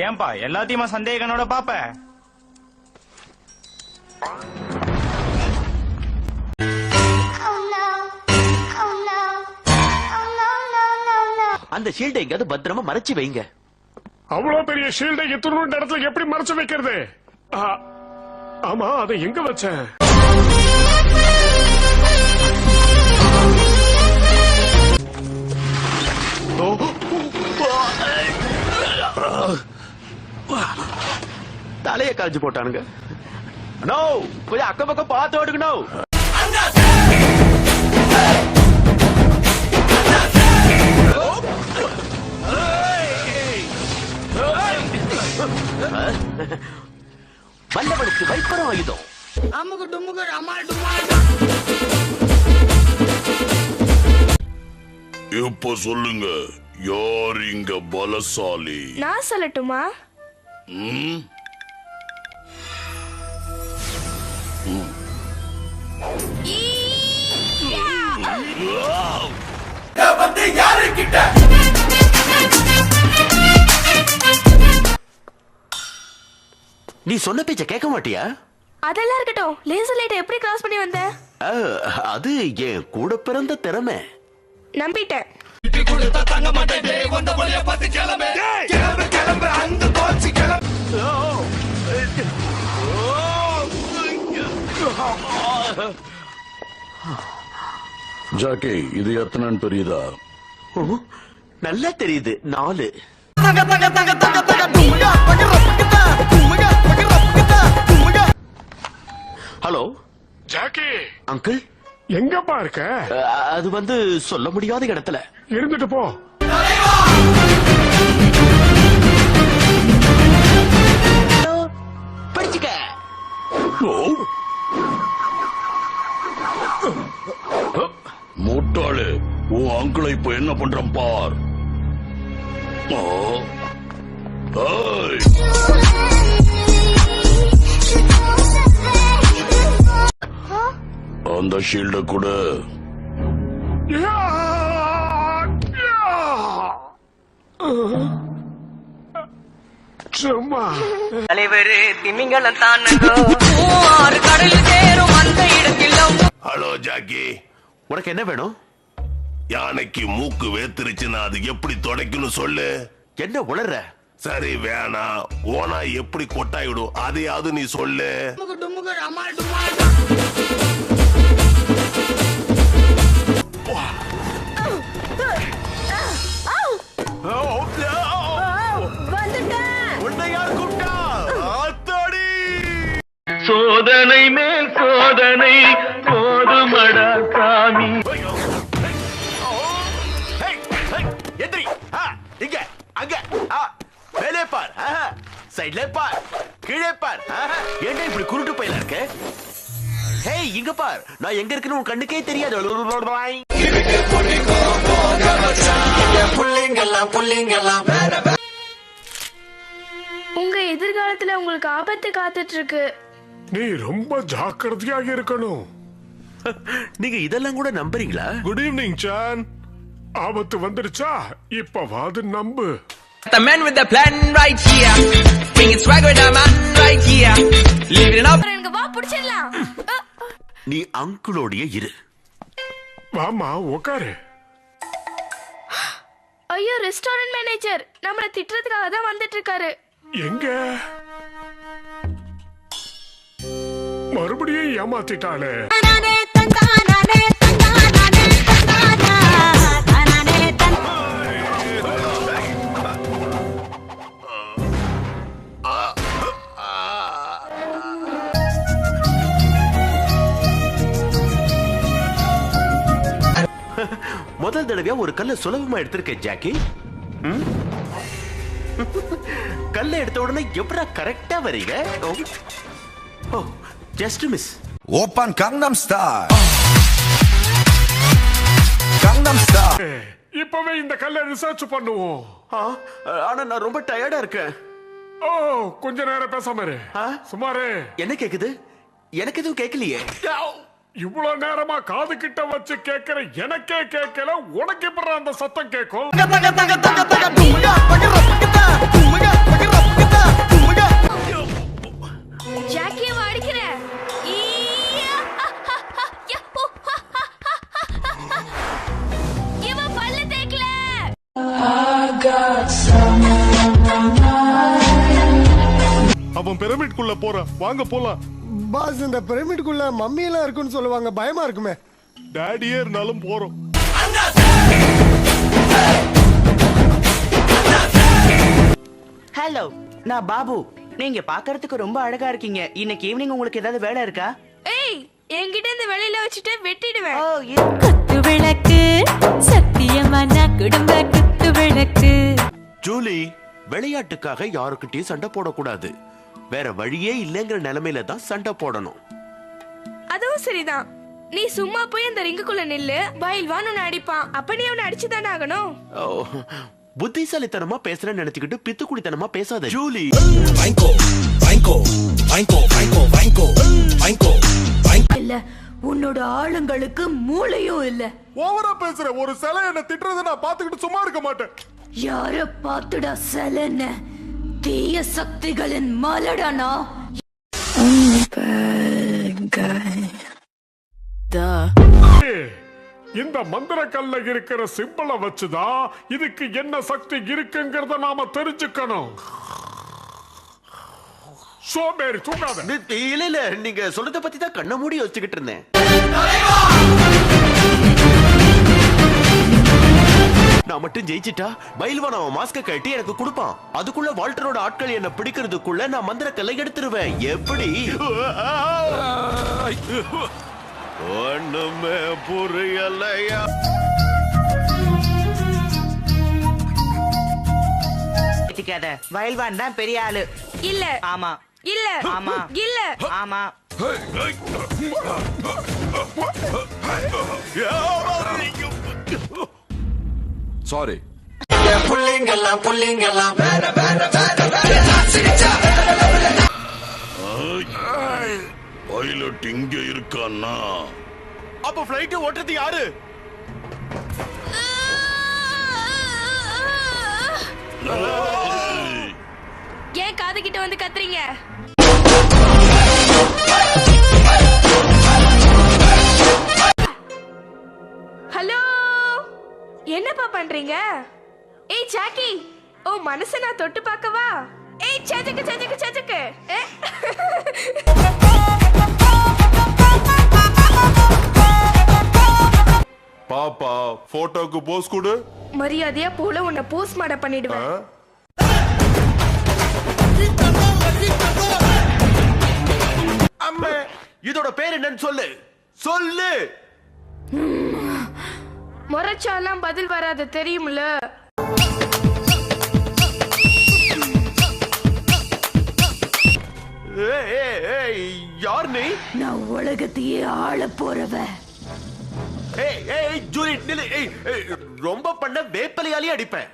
ஏன்பா எல்லாத்தையுமா சந்தேகனோட பாப்ப Oh no. Oh no. Oh no, no, no, no. அந்த ஷீல்டை எங்கயாவது பத்திரமா மறைச்சு வைங்க அவ்வளவு பெரிய ஷீல்டை எத்தனோண்டு இடத்துல எப்படி மறைச்சு வைக்கிறது ஆமா அதை எங்க வச்சேன் தலைய காய்ச்சி போட்டானுங்க. நோ கொஞ்சம் அக்கம் பக்கம் பார்த்து ஓடுக்கணும் வல்லவனுக்கு வைப்பரம் ஆயுதம். இப்ப சொல்லுங்க யார் இங்க பலசாலி? நான் சொல்லட்டுமா? ம்? நீ சொன்ன பேச்ச கேட்க மாட்டியா? அதெல்லாம் இருக்கட்டும். லேசர் லைட் எப்படி கிராஸ் பண்ணி வந்த? அது என் கூட பிறந்த திறமை. நம்பிட்டேன். ஜாக்கி இது எத்தனைன்னு தெரியுதா நல்லா தெரியுது நாலு. Hello Jackie. அங்கிள். எங்கப்பா இருக்க? அது வந்து சொல்ல முடியாத இடத்துல. இருந்துட்டு போ. படிச்சுக்க. முட்டாளு. உன் அங்கிளை இப்ப என்ன பண்றான் பார். அந்த ஷீல்ட கூட. யா! யா! சும்மா. தலைவரு திமிங்கலம் தானங்கோ ஆறு கடலில் சேரும் அந்த இடத்தில் ஹலோ ஜாக்கி உனக்கு என்ன வேணும்? யானைக்கு மூக்கு வேத்திருச்சுன்னா அது எப்படி துடைக்கணும் சொல்லு. என்ன உளற சரி வேணாம். ஓனா எப்படி கொட்டாயிடும் அதையாவது நீ சொல்லு. சைட்ல பார். கீழே பார். ஏன்டா இப்படி குருட்டு பையலா இருக்க? ஹேய் இங்க பார். நான் எங்க இருக்குன்னு உன் கண்ணுக்கே தெரியாது. உங்க எதிர்காலத்துல உங்களுக்கு ஆபத்து காத்துட்டு இருக்கு நீ ரொம்ப ஜாக்கிரதையாக இருக்கணும். நீங்க இதெல்லாம் கூட நம்புறீங்களா? குட் ஈவினிங் சான் ஆபத்து வந்துடுச்சா இப்பவாது நம்பு. The man with the plan right here. Bringing swag with the man right here. Living it up. எனக்கு வா புடிச்சிடலாம். நீ அங்கிளோடைய இரு. வாமா உக்காரு. ஐயோ ரெஸ்டாரண்ட் மேனேஜர் நம்மள திட்டுறதுக்காக தான் வந்துட்டு இருக்காரு எங்க? மறுபடியும் ஏமாத்திட்டாளே. முதல் தடவையா ஒரு கல்ல சுலபமா எடுத்திருக்கேன் ஜாக்கி. கல்ல எடுத்த உடனே எப்படா கரெக்டா வரீங்க ஓ. ஜஸ்ட் மிஸ் ஓபன் கங்கம் ஸ்டார் கங்கம் ஸ்டார் இப்பவே இந்த கல்ல ரிசர்ச் பண்ணுவோம். ஆனா நான் ரொம்ப டயர்டா இருக்கேன். ஓ கொஞ்ச நேரம் பேசாம இரு. சுமாரு என்ன கேக்குது? எனக்கு எதுவும் கேட்கலையே இவ்வளவு நேரமா காது கிட்ட வச்சு கேக்குற எனக்கே கேட்கல உனக்கு எப்படி அந்த சத்தம் கேட்கும்? அவன் பிரமிட்குள்ள போறான் வாங்க போலாம். பாஸ் இந்த பிரமிடுக்குள்ள மம்மி எல்லாம் இருக்குன்னு சொல்லுவாங்க. பயமா இருக்குமே. டேடியே இருந்தாலும் போறோம். ஹலோ நான் பாபு. நீங்க பாக்குறதுக்கு ரொம்ப அழகா இருக்கீங்க. இன்னைக்கு ஈவினிங் உங்களுக்கு ஏதாவது வேலை இருக்கா? ஏய் என்கிட்ட இந்த வெளியில வச்சுட்டு வெட்டிடுவேன். ஓ இது- குத்து விளக்கு சத்தியமான குடும்ப குத்து விளக்கு. ஜூலி விளையாட்டுக்காக யாருக்கிட்டயும் சண்டை போடக்கூடாது. வேற வழியே இல்லைங்கிற நிலைமையில தான் சண்டை போடணும். அதுவும் சரிதான். நீ சும்மா போய் அந்த ரிங்குக்குள்ள நில்லு பயில்வான் உன்னை அடிப்பான். அப்ப நீ அவனை அடிச்சுதானே ஆகணும்? ஓ, புத்திசாலித்தனமா பேசுறேன்னு நினைச்சுக்கிட்டு பித்துக்குடித்தனமா பேசாத. ஜூலி. இல்ல உன்னோட ஆளுங்களுக்கு மூளையும் இல்ல. ஓவரா பேசுற ஒரு சிலை என்ன திட்டுறதை நான் பாத்துக்கிட்டு சும்மா இருக்க மாட்டேன். யார பாத்துடா செலன்னு? தீய சக்திகளின் மலடானா? இந்த மந்திர கல்ல இருக்கிற சிம்பிள வச்சுதான் இதுக்கு என்ன சக்தி இருக்குங்கிறத நாம தெரிஞ்சுக்கணும். சோம்பேறி தூங்காத. இல்ல இல்ல நீங்க சொல்றத பத்தி தான் கண்ண மூடி யோசிச்சுக்கிட்டு இருந்தேன். நான் மட்டும் ஜெயிச்சிட்டா பயில்வான் அவன் மாஸ்க கட்டி எனக்கு கொடுப்பான் அதுக்குள்ள வால்டரோட ஆட்கள் என்ன பிடிக்கிறதுக்குள்ள நான் மந்திர கல்லை எடுத்துருவேன் எப்படி ஒண்ணுமே புரியலையா வயல்வான் தான் பெரிய ஆளு இல்ல ஆமா இல்ல ஆமா. இல்ல ஆமா Sorry. பைலட் இங்க இருக்கான்னா? அப்ப பிளைட் ஓட்டுறது யாரு? ஏன் காது கிட்ட வந்து கத்துறீங்க? பண்றீங்க? ஏய் சாக்கி ஓ மனச நான் தொட்டு பார்க்கவா? ஏய் சஜக்கு சஜக்கு சஜக்கு. ஏ? பாப்பா போட்டோக்கு போஸ் கொடு. மரியாதையா போல உன்னை போஸ்ட் மாட பண்ணிடுவேன். அம்மே இதோட பேர் என்னன்னு சொல்லு. சொல்லு. முறைச்சாலாம் பதில் வராது தெரியும்ல? யார் நீ? நான் உலகத்தையே ஆள போறவ. ஏய் ஏய் ஜூலி நில்லு ஏய் ஏய், ரொம்ப பண்ண வேப்பலையாலே அடிப்பேன்.